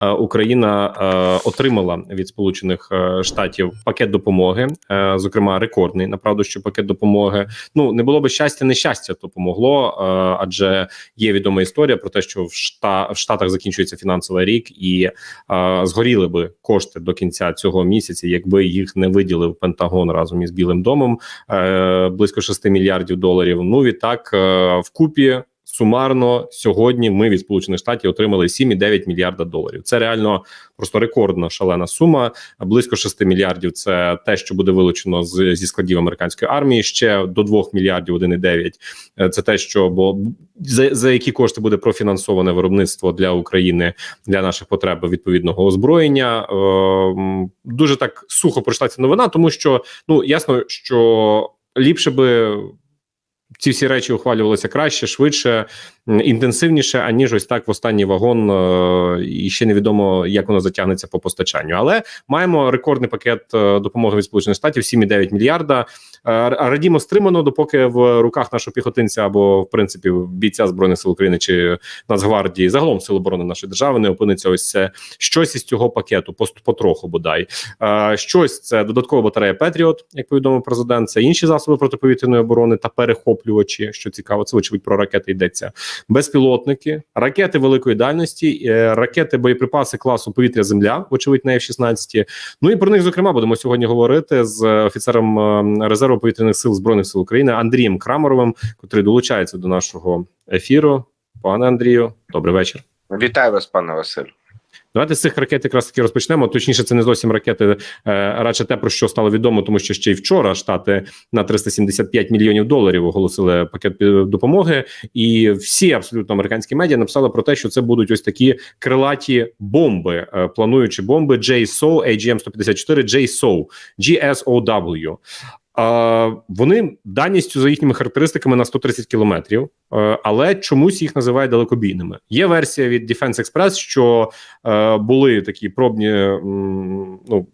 е, Україна е, отримала від Сполучених е, Штатів пакет допомоги, зокрема рекордний направду, що пакет допомоги. Ну не було би щастя, нещастя допомогло, е, адже є відома історія про те, що в Шта в Штатах закінчується фінансовий рік, і згоріли би кошти до кінця цього місяця, якби їх не виділив Пентагон разом із Білим домом близько 6 мільярдів доларів. Ну відтак вкупі сумарно сьогодні ми від сполучених штатів отримали 7,9 мільярда доларів. Це реально просто рекордна шалена сума. Близько 6 мільярдів. Це те, що буде вилучено з зі складів американської армії. Ще до 2 мільярдів 1,9 Е, Це те, що бо за, за які кошти буде профінансоване виробництво для України для наших потреб відповідного озброєння. Е, дуже так сухо пройшла ця новина, тому що ну ясно, що ліпше би ці всі речі ухвалювалися краще, швидше, інтенсивніше, аніж ось так в останній вагон. е, І ще невідомо, як воно затягнеться по постачанню. Але маємо рекордний пакет е, допомоги від Сполучених Штатів 7,9 мільярда. Е, Радімо стримано, допоки в руках нашого піхотинця або в принципі бійця збройних сил України чи Нацгвардії, загалом сил оборони нашої держави, не опиниться ось це щось із цього пакету, потроху бодай. Щось це додаткова батарея Петріот, як повідомив президент. Це інші засоби протиповітряної оборони та перехоплювачі. Що цікаво, це вочевидь про ракети йдеться. Безпілотники, ракети великої дальності, е, ракети, боєприпаси класу повітря-земля, вочевидь на F-16. Ну і про них зокрема будемо сьогодні говорити з офіцером е, резерву повітряних сил збройних сил України Андрієм Крамаровим, котрий долучається до нашого ефіру. Пане Андрію, добрий вечір. Вітаю вас, пане Василь. Давайте з цих ракет якраз таки розпочнемо. Точніше, це не зовсім ракети, е, радше те, про що стало відомо, тому що ще й вчора штати на 375 мільйонів доларів оголосили пакет допомоги, і всі абсолютно американські медіа написали про те, що це будуть ось такі крилаті бомби, е, плануючі бомби JSOW, AGM-154, JSOW, GSOW. Вони дальністю за їхніми характеристиками на 130 кілометрів, е, але чомусь їх називають далекобійними. Є версія від Defense Express, що е, були такі пробні ну.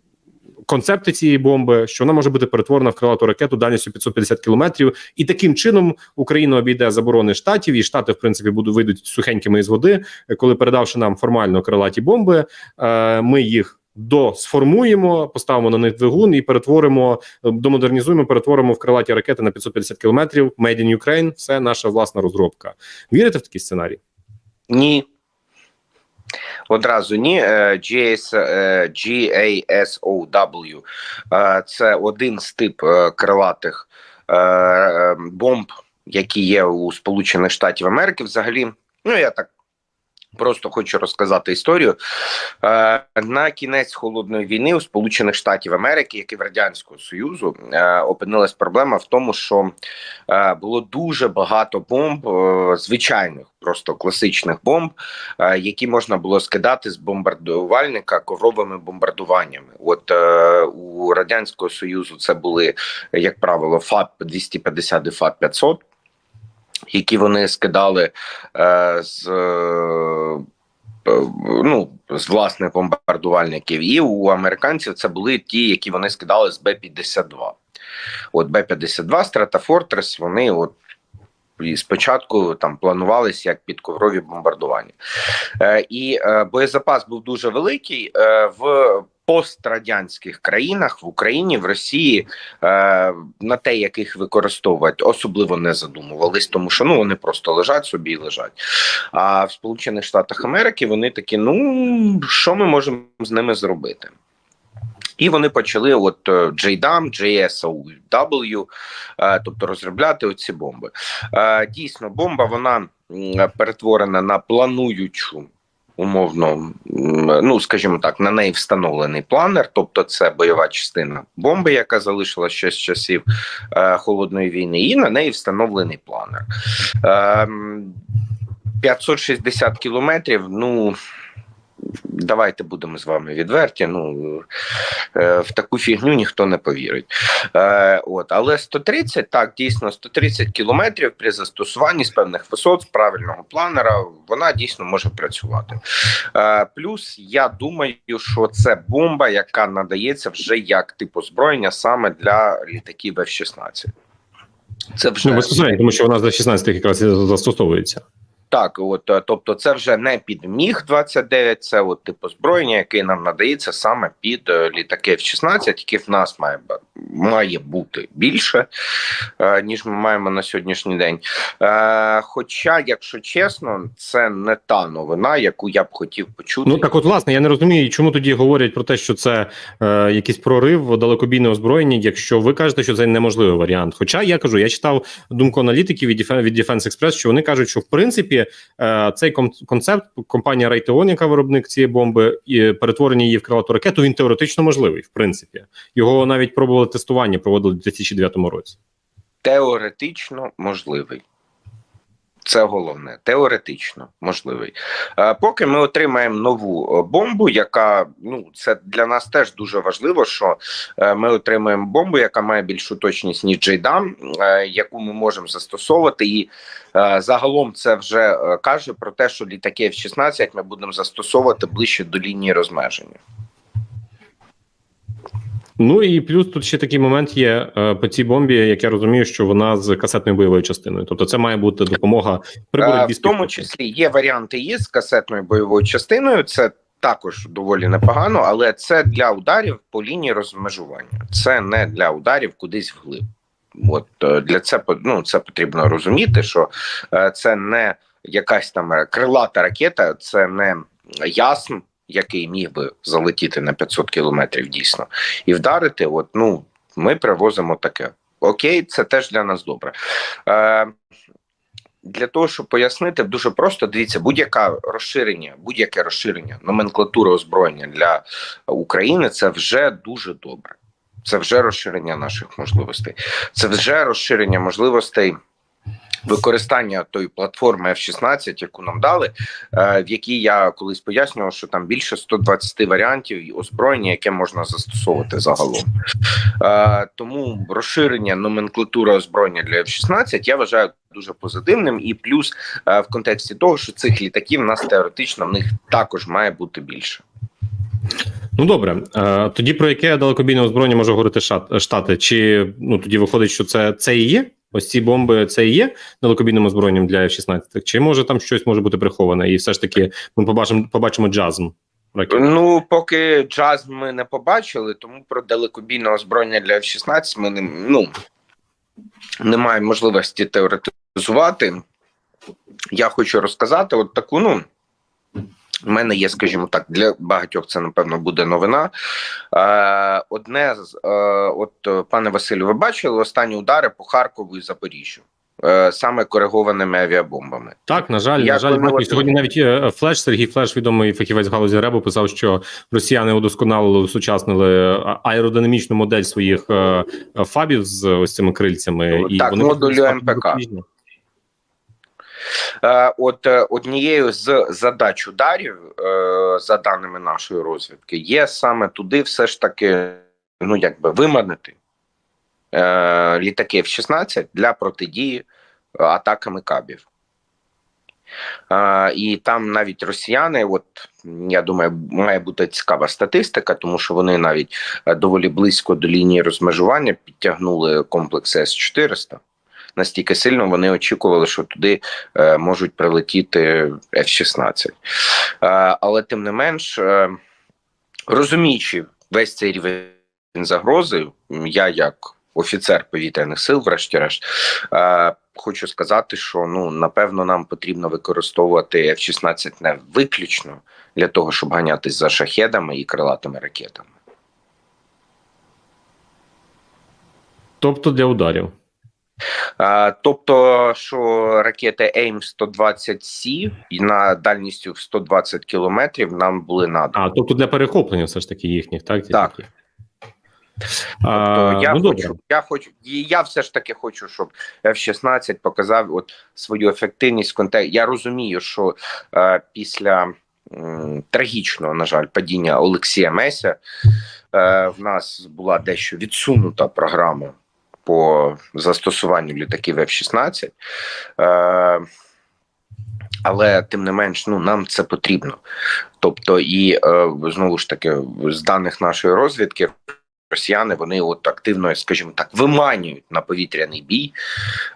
Концепти цієї бомби, що вона може бути перетворена в крилату ракету дальністю 550 кілометрів, і таким чином Україна обійде заборони штатів, і штати, в принципі, будуть вийдуть сухенькими із води, коли передавши нам формально крилаті бомби, е, ми їх досформуємо, поставимо на них двигун і перетворимо, е, домодернізуємо, перетворимо в крилаті ракети на 550 кілометрів. Made in Ukraine – це наша власна розробка. Вірите в такий сценарій? Ні. Одразу ні. Е, GASOW е, це один з тип крилатих бомб, які є у Сполучених Штатів Америки. Взагалі, ну я так. Просто хочу розказати історію. Е, на кінець холодної війни у Сполучених Штатів Америки, як і в Радянського Союзу, е, опинилась проблема в тому, що е, було дуже багато бомб, звичайних, просто класичних бомб, які можна було скидати з бомбардувальника ковровими бомбардуваннями. От у радянського союзу це були, як правило, ФАП 250 і ФАП 500 які вони скидали е, з е, ну, з власних бомбардувальників, і у американців це були ті, які вони скидали з Б-52. От Б-52 Стратафортрес, вони от і спочатку там планувалися як підковрові бомбардування. Е, і е, боєзапас був дуже великий е, в пострадянських країнах в Україні, в Росії е, на те, яких використовувати, особливо не задумувались, тому що ну вони просто лежать собі і лежать. А в Сполучених Штатах Америки вони такі: ну що ми можемо з ними зробити? І вони почали от е, JDAM, JSOW, е, тобто розробляти оці бомби. Е, Дійсно, бомба вона перетворена на плануючу. Умовно, ну скажімо так, на неї встановлений планер, тобто це бойова частина бомби, яка залишилася ще з часів е, холодної війни, і на неї встановлений планер. Е, м, 560 кілометрів. Ну давайте будемо з вами відверті. Ну е, в таку фігню ніхто не повірить. Е, От, але 130, так дійсно 130 кілометрів при застосуванні з певних висот з правильного планера, вона дійсно може працювати. Е, Плюс я думаю, що це бомба, яка надається вже як тип озброєння саме для літаків F-16. Це вже Ну, тому що вона за 16 якраз застосовується. Так, от е, тобто, це вже не під міг 29 це от тип озброєння, який нам надається саме під е, літаки F-16, які в нас має має бути більше, е, ніж ми маємо на сьогоднішній день. Е, Хоча, якщо чесно, це не та новина, яку я б хотів почути. Ну так, от власне, я не розумію, чому тоді говорять про те, що це е, якийсь прорив далекобійне озброєння, якщо ви кажете, що це неможливий варіант. Хоча я кажу, я читав думку аналітиків від від Defense Express, що вони кажуть, що в принципі е, цей кон- концепт компанія Raytheon, яка виробник цієї бомби, і перетворення її в крилату ракету, він теоретично можливий. В принципі, його навіть пробували тестування, проводили в 2009 році. Теоретично можливий. Це головне, теоретично можливий. Поки ми отримаємо нову е, бомбу, яка ну це для нас теж дуже важливо, що е, ми отримаємо бомбу, яка має більшу точність ніж Джейдам, е, яку ми можемо застосовувати. І загалом це вже каже про те, що літаки F-16 ми будемо застосовувати ближче до лінії розмеження. Ну і плюс тут ще такий момент є е, по цій бомбі, як я розумію, що вона з касетною бойовою частиною. Тобто, це має бути допомога при Е, боротьбі В тому числі є варіанти із з касетною бойовою частиною. Це також доволі непогано, але це для ударів по лінії розмежування. Це не для ударів кудись вглиб. От е, для це ну, це потрібно розуміти, що це не якась там крилата ракета, це не ясн, який міг би залетіти на 500 кілометрів дійсно, і вдарити. От ну ми привозимо таке. Окей, це теж для нас добре. Е, для того, щоб пояснити, дуже просто дивіться, будь-яке розширення, будь-яке розширення номенклатури озброєння для України це вже дуже добре. Це вже розширення наших можливостей. Це вже розширення можливостей використання тої платформи F-16, яку нам дали, е, в якій я колись пояснював, що там більше 120 варіантів озброєння, яке можна застосовувати загалом. Е, Тому розширення номенклатури озброєння для F-16 я вважаю дуже позитивним, і плюс е, в контексті того, що цих літаків в нас теоретично в них також має бути більше. Ну добре, тоді про яке далекобійне озброєння може говорити Штати? Чи ну тоді виходить, що це, це і є? Ось ці бомби це і є далекобійним озброєнням для F-16? Чи може там щось може бути приховане? І все ж таки ми побачимо, побачимо джазм ракет. Ну, поки джаз ми не побачили, тому про далекобійне озброєння для F-16 ми не, ну, не маємо можливості теоретизувати. Я хочу розказати от таку, ну. У мене є, скажімо так, для багатьох це напевно буде новина. Е, одне з е, от е, пане Василю, ви бачили останні удари по Харкову і Запоріжжю, саме коригованими авіабомбами. Так, на жаль, Я на жаль, коли сьогодні навіть Флеш, Сергій Флеш, відомий фахівець галузі ребу, писав, що росіяни удосконалили, усучаснили аеродинамічну модель своїх фабів з ось цими крильцями. І так, вони модулю МПК. Е, От е, однією з задач ударів, е, за даними нашої розвідки, є саме туди все ж таки, ну якби виманити літаки F-16 для протидії атаками кабів. Е, і там навіть росіяни, от я думаю, має бути цікава статистика, тому що вони навіть доволі близько до лінії розмежування підтягнули комплекс С-400. Настільки сильно вони очікували, що туди е, можуть прилетіти F-16. Е, але тим не менш, е, розуміючи весь цей рівень загрози, я як офіцер повітряних сил, врешті-решт, хочу сказати, що ну напевно нам потрібно використовувати F-16 не виключно для того, щоб ганятись за шахедами і крилатими ракетами. Тобто для ударів. Е, Тобто, що ракети AIM-120C і на дальністю в 120 кілометрів нам були надані. А, тобто для перехоплення все ж таки їхніх, так? Так. такі. То А, я ну, добре. хочу, я хочу, я все ж таки хочу, щоб F-16 показав от свою ефективність в. Я розумію, що е, після м, трагічного, на жаль, падіння Олексія Меся е, в нас була дещо відсунута програма по застосуванню літаків F-16. Е, але тим не менш, ну нам це потрібно. Тобто, і е, знову ж таки, з даних нашої розвідки Росіяни вони от активно, скажімо так, виманюють на повітряний бій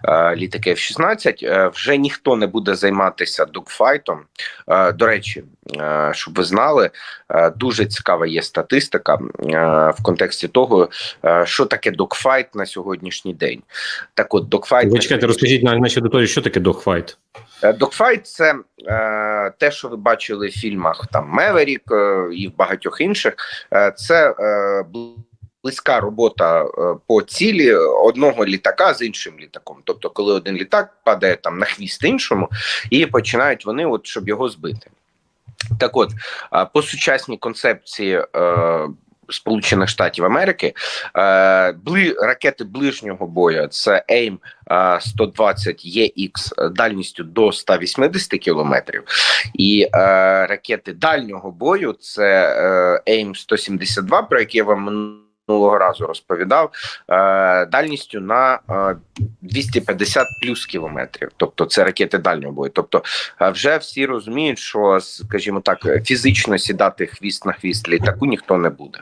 е, літаки F-16. Е, вже ніхто не буде займатися догфайтом. Е, до речі, е, щоб ви знали, е, дуже цікава є статистика е, в контексті того, е, що таке догфайт на сьогоднішній день. Так, от догфайт Ви чекайте, розкажіть на нашій аудиторії, що таке догфайт? Е, Догфайт це е, те, що ви бачили в фільмах там Меверік е, і в багатьох інших. Е, це е, близька робота е, по цілі одного літака з іншим літаком. Тобто, коли один літак падає там на хвіст іншому, і починають вони, от щоб його збити. Так, от по сучасній концепції. Е, Сполучених Штатів Америки е, бли, ракети ближнього бою це AIM 120 EX дальністю до 180 кілометрів, і е, ракети дальнього бою це AIM 172, про які я вам минулого разу розповідав, е, дальністю на е, 250 плюс кілометрів. Тобто це ракети дальнього бою. Тобто, е, вже всі розуміють, що скажімо так, фізично сідати хвіст на хвіст літаку ніхто не буде.